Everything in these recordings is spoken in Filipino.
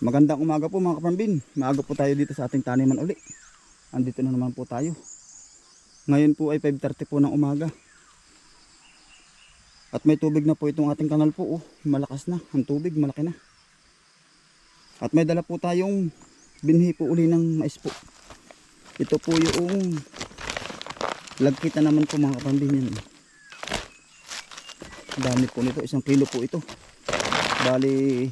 Magandang umaga po mga kapambin. Maaga po tayo dito sa ating taniman uli. Andito na naman po tayo. Ngayon po ay 5.30 po ng umaga. At may tubig na po itong ating kanal po. Oh. Malakas na. Ang tubig malaki na. At may dala po tayong binhi po uli ng mais po. Ito po yung lagkita naman po mga kapambin yan. Dami po nito. Isang kilo po ito. Bali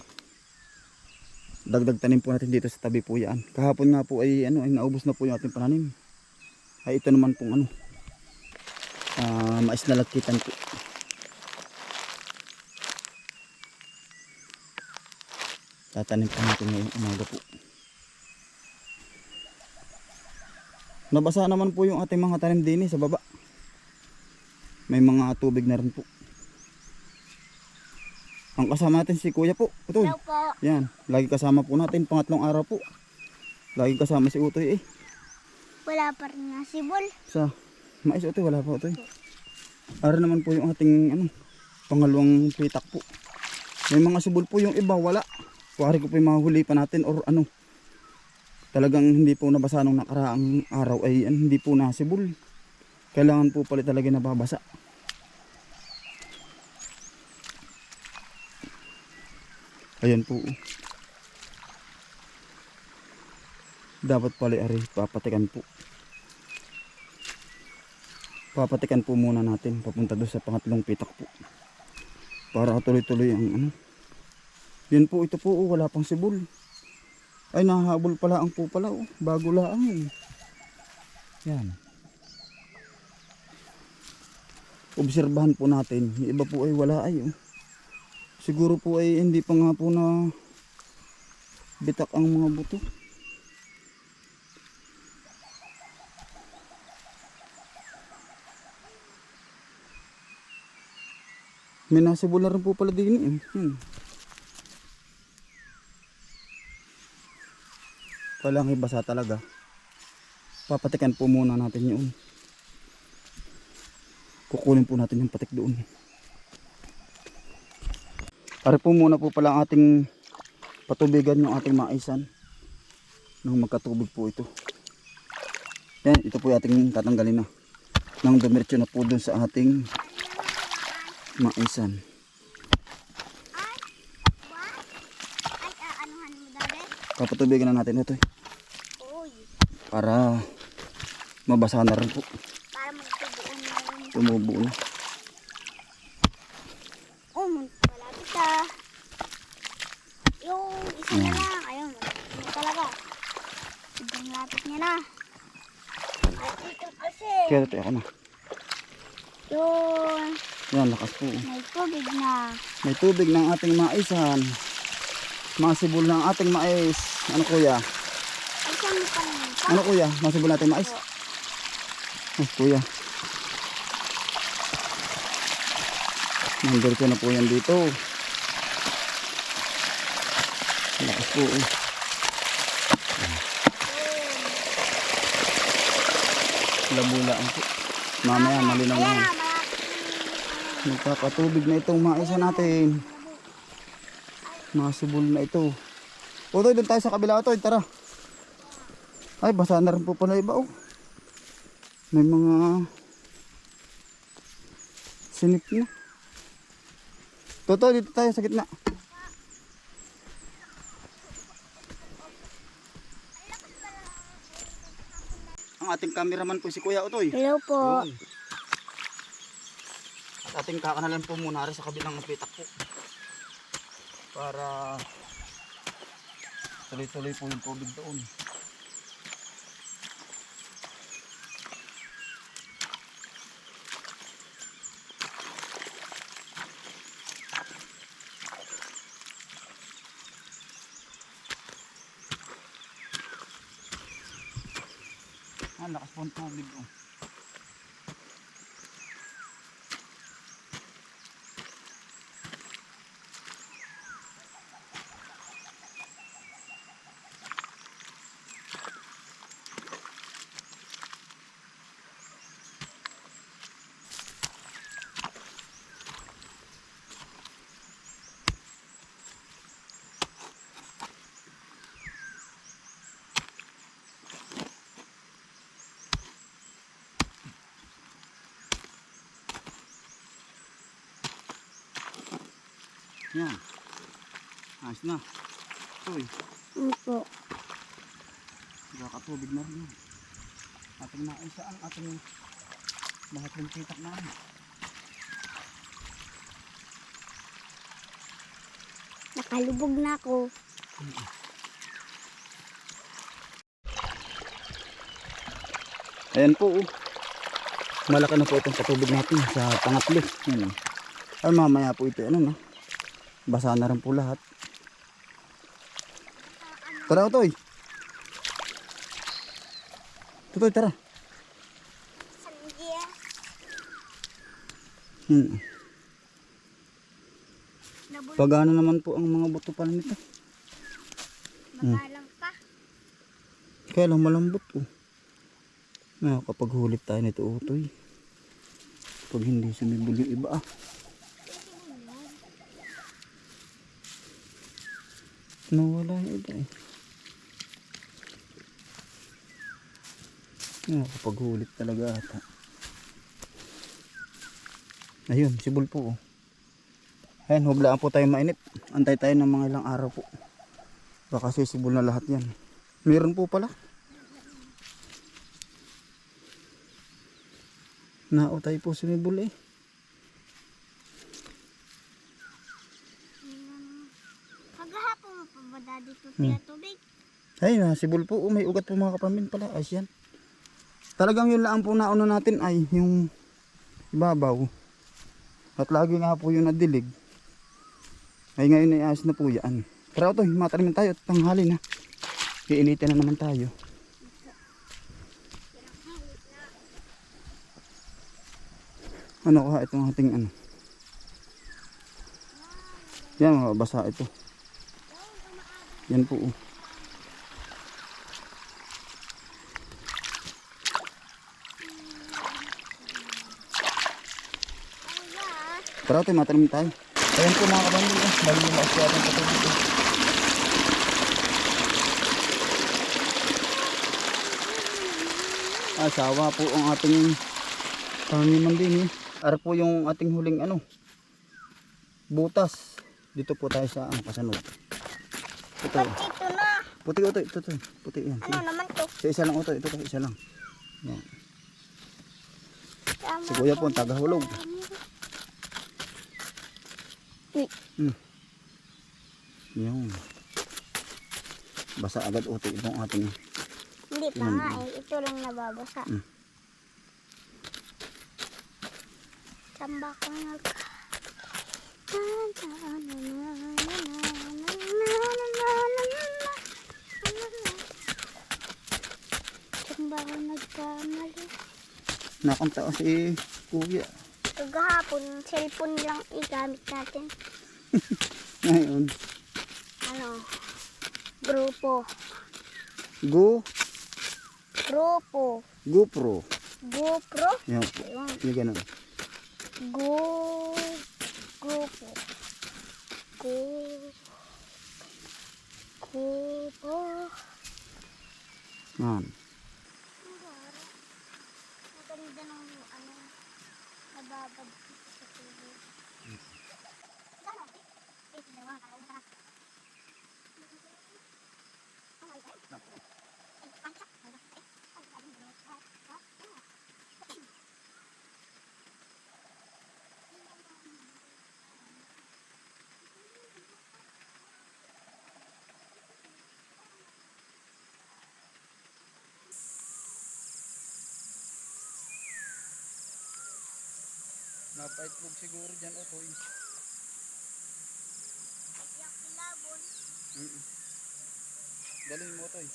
dagdag tanim po natin dito sa tabi po yan. Kahapon nga po ay ano ay naubos na po yung ating pananim. Ay ito naman pong ano ah, mais na lagkitan po. Tatanim po natin ngayong umaga po. Nabasa naman po yung ating mga tanim din eh, sa baba. May mga tubig na rin po. Ang kasama natin si Kuya po. Ito. Hello po. Yan, lagi kasama po natin pangatlong araw po. Lagi kasama si Utoy eh. Wala pa rin nga si Bol. Sa mais Utoy, wala pa Utoy. Ara naman po yung ating ano, pangalawang pitak po. May mga sibol po yung iba, wala. Kuwari ko po yung mga huli pa natin or ano. Talagang hindi po nabasa nung nakaraang araw ay hindi po nasibol. Kailangan po pala talaga nababasa. Ayan po. Dapat pala ari papatikan po. Papatikan po muna natin papunta doon sa pangatlong pitak po. Para tuloy-tuloy ang ano. Yan po ito po oh, wala pang sibol. Ay nahabol pala ang po pala oh. Bago lang eh. Yan. Obserbahan po natin. Iba po ay wala ay oh. Siguro po ay hindi pa nga po na bitak ang mga buto. May nasibol na rin po pala din eh. Hmm. Kailangan ibasa talaga. Papatikan po muna natin yun. Kukunin po natin yung patik doon. Pare po muna po pala ang ating patubigan yung ating maisan. Nang magkatubig po ito. Yan, ito po yung ating tatanggalin na. Nang dumiretso na po dun sa ating maisan. Papatubigan na natin ito eh. Para mabasa na rin po. para magtubuan na rin. Tumubo na. Oh, mun- malapit ah. Isa na. Ayun, talaga. Sobrang lapit niya na. Ay, ito kasi. Kaya ito ako na. Yun, Yan, lakas po. may tubig na. May tubig ng ating maisan. Masibol ng ating mais. Ano kuya? Ano kuya? Masibol natin mais? Oh, kuya. Nandito na po yan dito. Lakas po. Labulaan po. Mamaya malinaw na. na, malapit. Nagkakatubig na itong maisa natin. Masibol na ito. Utoy, doon tayo sa kabila. Utoy, tara. Ay, basa na rin po pala iba. Oh. May mga sinip na. Toto, dito tayo sa gitna. Ating cameraman po si Kuya Utoy. Hello po. Yun. At ating kakanalan po muna rin sa kabilang pitak po. Para tuloy-tuloy po yung tubig doon. Ang tubig. Oh. Yan. Ayos na. Uy, Opo. nakatubig na rin. Ating naisa ang ating lahat ng pitak namin. Nakalubog na ako. Ayan po. Oh. Malaki na po itong patubig natin sa pangatlo. Yan. oh. Ay mamaya po ito ano na. Basa na rin po lahat. Tara Otoy. Tutoy tara. Hmm. Pagana naman po ang mga buto pala nito. Pa. Kaya lang malambot po. Na kapag hulip tayo nito utoy. Pag hindi sumibol yung iba ah. Nawala yung iba eh. Na kapag hulip talaga ata. Ayun, sibol po oh. Ayan, hublaan po tayo mainit. Antay tayo ng mga ilang araw po. Baka sisibol na lahat yan. Meron po pala. Nautay po sumibol eh. Kagahapon mo pa ba daddy ito Hmm. tubig? Ay, nasibol po. Oh, may ugat po mga kapamin pala. Ayos yan. Talagang yun lang po nauna natin ay yung ibabaw. At lagi nga po yung nadilig. Ay ngayon ay ayos na po yan. Pero ito, matalimin tayo at tanghali na. Iinitin na naman tayo. Ano ko itong ating ano. Yan, mabasa ito. Yan po. oh. Tara ito, matalimin tayo. Ayan po mga kabandil. Eh. Bali yung maas ating patubig. eh. Ah, sawa po ang ating panginiman din eh. Ara po yung ating huling ano. Butas. Dito po tayo sa ang kasanod. Ito. Ito na? Puti ito, ito, ito. Puti yan. Ano naman to? Sa isa lang ito, ito kasi isa lang. Yan. Si kuya po, ko. Tagahulog. Uy, Yung. Basa agad uti itong ating Hindi pa nga eh. Ito lang nababasa. Mm. Samba ko nag... Samba ko nagkamali. nakanta ko si kuya. Kagahapon, cellphone lang igamit natin. Ngayon, Ano? Grupo. go, Grupo. GoPro. GoPro. Yan po. Yung ganun. Go. Grupo. Go. Grupo. Yan. Bye-bye. Napaitlog siguro dyan o toy. Yung kilabon. Galing mo toy.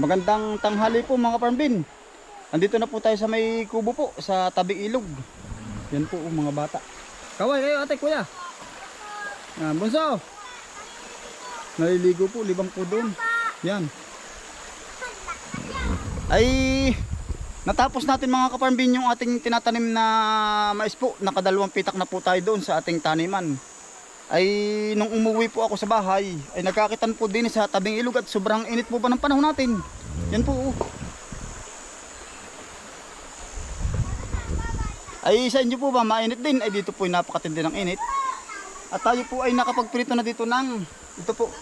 Magandang tanghali po mga parmbin. Andito na po tayo sa may kubo po, sa tabing ilog. Yan po oh, mga bata. Kaway kayo ate kuya. Yan, bunso. Naliligo po, libang po doon. Yan. Ay, Natapos natin mga kaparmbin yung ating tinatanim na mais po. Nakadalawang pitak na po tayo doon sa ating taniman. Ay nung umuwi po ako sa bahay, ay nagkakitan po din sa tabing ilog at sobrang init po ba ng panahon natin. Yan po. oh. Ay sa inyo po ba mainit din? Ay dito po ay napakatindi ng init. At tayo po ay nakapagprito na dito ng ito po.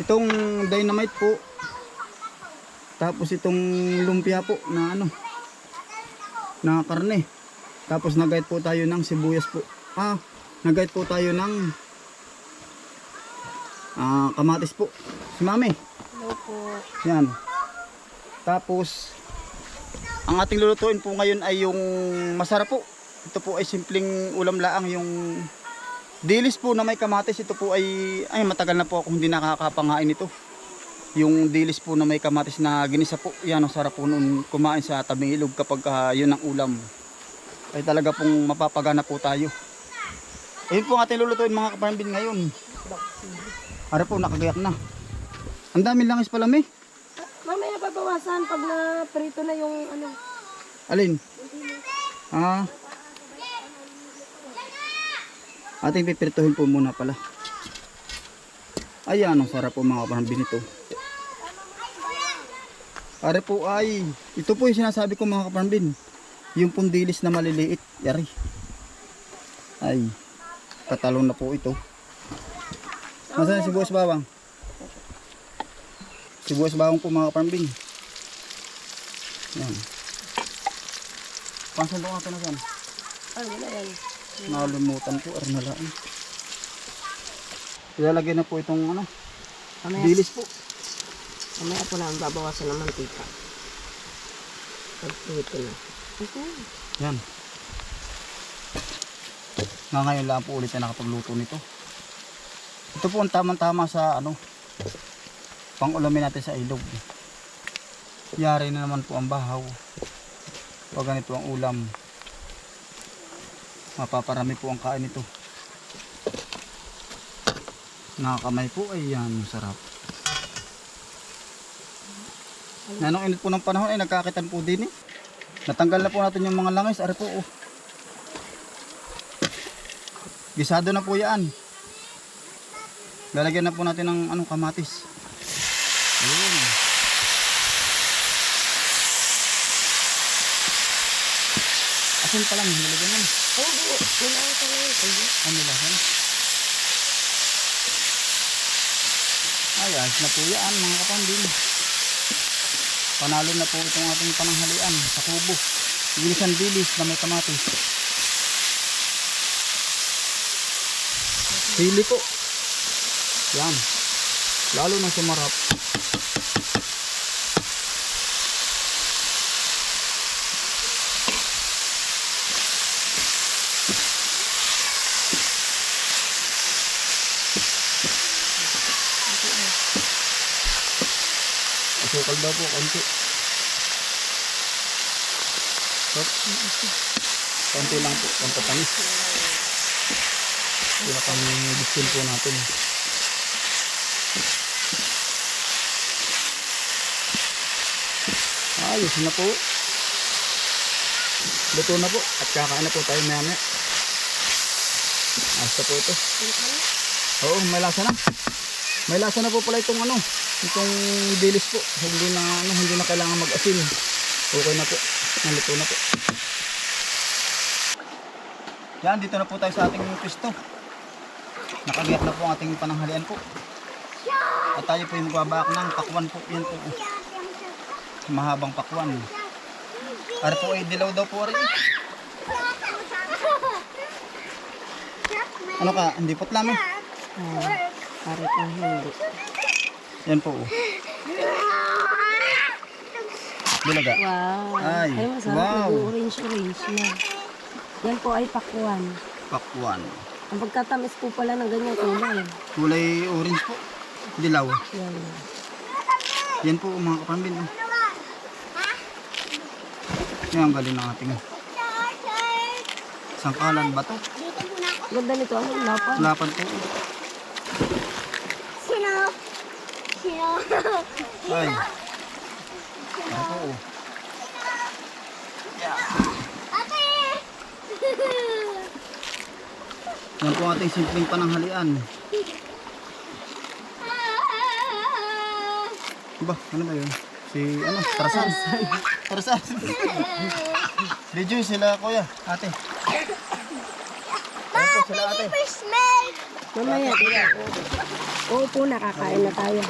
Itong dynamite po. Tapos itong lumpia po na ano na karne. Tapos nagayat po tayo ng sibuyas po. Ah, nagayat po tayo ng ah, kamatis po. Si Mami. Hello po. Yan. Tapos ang ating lulutuin po ngayon ay yung masarap po. Ito po ay simpleng ulam laang yung dilis po na may kamatis. Ito po ay ay matagal na po ako hindi nakakapangain ito. Yung dilis po na may kamatis na ginisa po. Yan ang sarap po noon kumain sa tabing ilog kapag ah, yun ang ulam. Ay talaga pong mapapagana po tayo. Ayun po ang ating lulutuin mga kaparambin ngayon. Ara po nakagayak na. Ang dami langis pala may. Mamaya babawasan pag na prito na yung ano. Alin? Ah. Ating pipirtuhin po muna pala. Ayan, ang sarap po mga parambin ito. Are po ay, ito po yung sinasabi ko mga kaparambin. Yung pundilis na maliliit, yari. Ay, katalong na po ito. Nasaan si Buwas Bawang? Si Buwas Bawang po mga kaparambin. Yan. Pansan doon natin na saan? Ano na yan? Nakalimutan ko, arnalaan. Ilalagay na po itong ano, Mamaya, dilis po. mamaya po lang babawasan ng mantika. Pag prito na. Yan. Nga ngayon lang po ulit na nakapagluto nito. Ito po ang tamang-tama sa ano, pang-ulamin natin sa ilog. Yari na naman po ang bahaw. Pag ganito ang ulam, mapaparami po ang kain nito. Nakakamay po ay yan, sarap. Nanong init po ng panahon ay nagkakitan po din eh. Natanggal na po natin yung mga langis. Ari po oh. Gisado na po yan. Lalagyan na po natin ng anong kamatis. Ayun. Asin pa lang, nilagyan mo. Oh, hindi. Kailangan ko na yun. Ano lasan? Ay, ayos na po yan mga kapambin. Panalo na po itong ating pananghalian sa kubo. Ginisan dilis na may kamatis. Sili po. Yan. Lalo na sumarap. Asukal daw po, konti. Konti lang po, konti tamis. Pinakang distil po natin. Ayos na po. Luto na po. At kakain na po tayo maya na po ito. Oo, may lasa na. May lasa na po pala itong ano, itong dilis po. Hindi na ano, hindi na kailangan mag-asin. Okay na po. Naluto na po. Yan, dito na po tayo sa ating pisto. Nakagiyak na po ang ating pananghalian po. At tayo po yung magbabak ng pakwan po. Yan po. Mahabang pakwan. Ari po ay dilaw daw po ari. Ano ka? Hindi po lamang. Pare pang hindi. Yan po. oh. Bulaga. Wow. Ay, masarap. wow. Nag-orange-orange na. Yan po ay pakwan. Pakwan. Ang pagkatamis po pala ng ganyan kulay. Kulay orange po. Dilaw. Yan. Yan po mga kapambin. oh. Yan ang galing ng ating sangkalan ba to? Ganda nito. Ano lapan? Lapan po. Sino? Ay. Oh. Ate! Yan po ating simpleng pananghalian. Ba, ano ba yun? Si, ano, Tarasan. Tarasan. Medyo sila, kuya, ate. Po sila, ate. First smell! Mamaya. Upo na, kakain na tayo.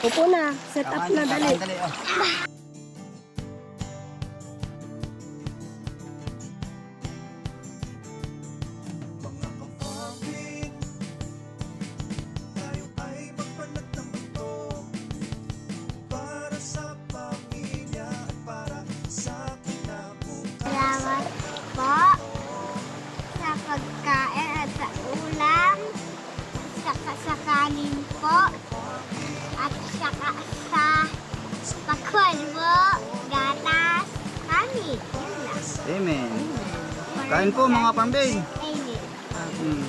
Upo na, set up na, dali. Amen. Kain po mga pambing. Amen. Hmm.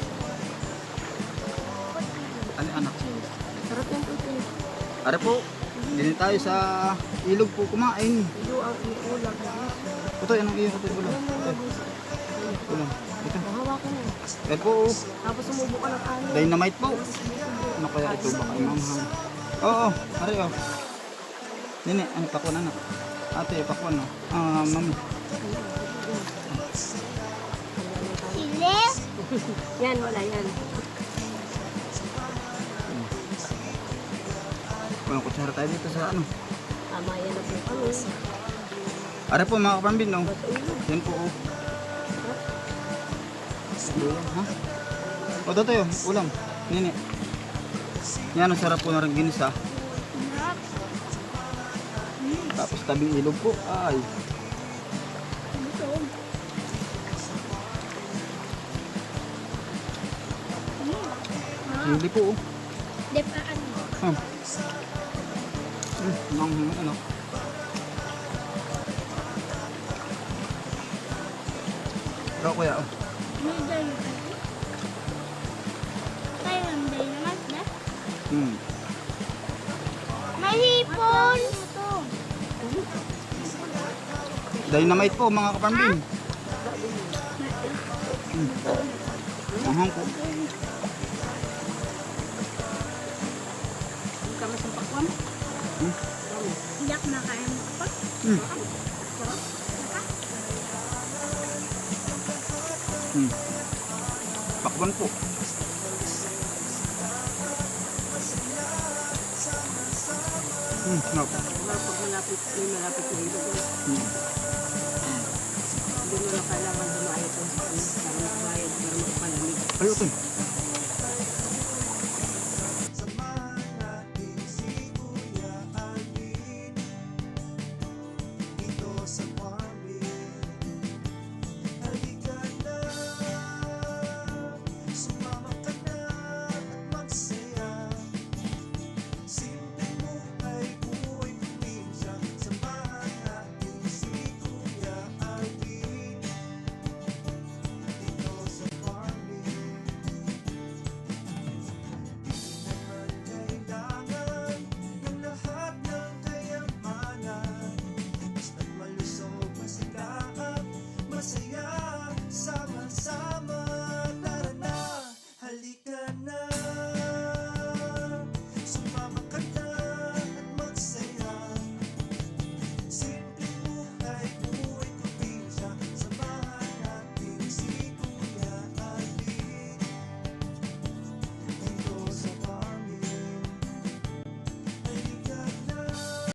Ano anak? Sarap yung tutin. Ara po, din tayo sa ilog po kumain. Ito ang ulam. Ito, yan ang iyo kapit ulam. Ito. Ulam. Ito. Hawakan mo. Yan po, oh. Tapos sumubo ka ng kanin. dynamite po. Ano kaya ito? Baka imanghang. Oo, oh, ari oh. Nini, ano pakwan anak? Ate, pakwan oh. Ah, mami. Yan, wala yan. Walang kutsara tayo dito sa ano. Tama yan na po kami. Ari po mga kapambin, no? Yan po, oh. Ulam, ha? O, dito yun, ulam. Nini. Yan, ang sarap po na rin ginisa. Tapos tabing ilog po. Ay. Sili po, oh. di pa ano. Hmm. Hmm, manghang, ano. Ikaw kuya. May dynamite. Tayo ang dynamite na. Hmm. May hipon! Dynamite po mga kapambing. Hmm. Manghang po. Hmm. Hindi ako nakain mo pa. Hmm. Hmm. Pakwan po. Hmm, no. Malapit, malapit na. Hmm.